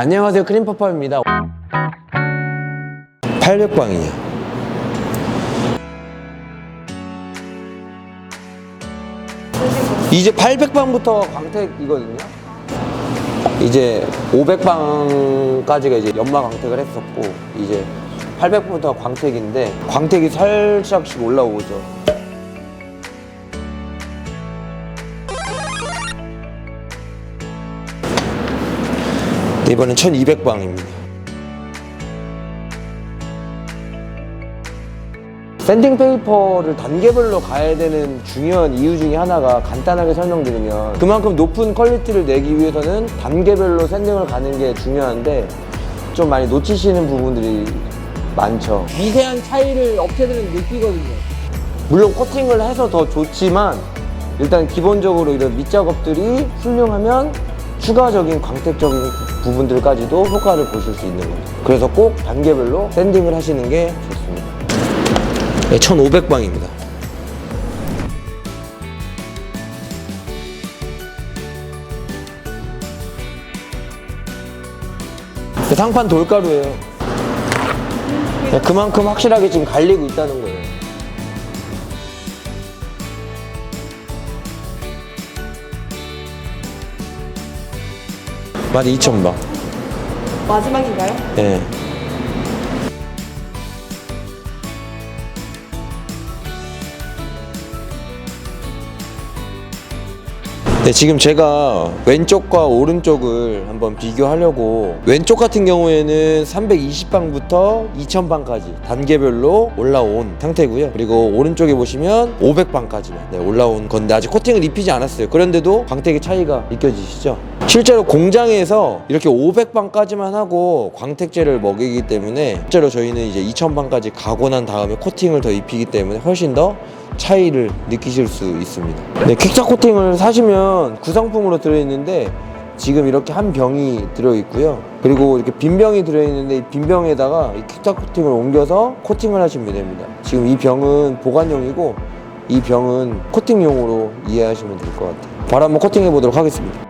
안녕하세요. 크림퍼퍼입니다. 800방이요 이제 800방부터 광택이거든요. 이제 500방까지가 이제 연마 광택을 했었고 이제 800방부터 광택인데 광택이 살짝씩 올라오죠 이번엔 1200방입니다. 샌딩 페이퍼를 단계별로 가야 되는 중요한 이유 중에 하나가 간단하게 설명드리면 그만큼 높은 퀄리티를 내기 위해서는 단계별로 샌딩을 가는 게 중요한데 좀 많이 놓치시는 부분들이 많죠. 미세한 차이를 업체들은 느끼거든요. 물론 코팅을 해서 더 좋지만 일단 기본적으로 이런 밑작업들이 훌륭하면 추가적인 광택적인 부분들까지도 효과를 보실 수 있는 거죠. 그래서 꼭 단계별로 샌딩을 하시는 게 좋습니다. 네, 1500방입니다. 상판 돌가루예요. 네, 그만큼 확실하게 지금 갈리고 있다는 거예요. 맞아 2,000방. 마지막인가요? 예. 네, 지금 제가 왼쪽과 오른쪽을 한번 비교하려고 왼쪽 같은 경우에는 320방부터 2000방까지 단계별로 올라온 상태고요. 그리고 오른쪽에 보시면 500방까지만 네, 올라온 건데 아직 코팅을 입히지 않았어요. 그런데도 광택의 차이가 느껴지시죠? 실제로 공장에서 이렇게 500방까지만 하고 광택제를 먹이기 때문에 실제로 저희는 이제 2000방까지 가고 난 다음에 코팅을 더 입히기 때문에 훨씬 더 차이를 느끼실 수 있습니다. 네, 퀵차 코팅을 사시면 구성품으로 들어있는데 지금 이렇게 한 병이 들어있고요. 그리고 이렇게 빈 병이 들어있는데 이 빈 병에다가 이 퀵차 코팅을 옮겨서 코팅을 하시면 됩니다. 지금 이 병은 보관용이고 이 병은 코팅용으로 이해하시면 될 것 같아요. 바로 한번 코팅해 보도록 하겠습니다.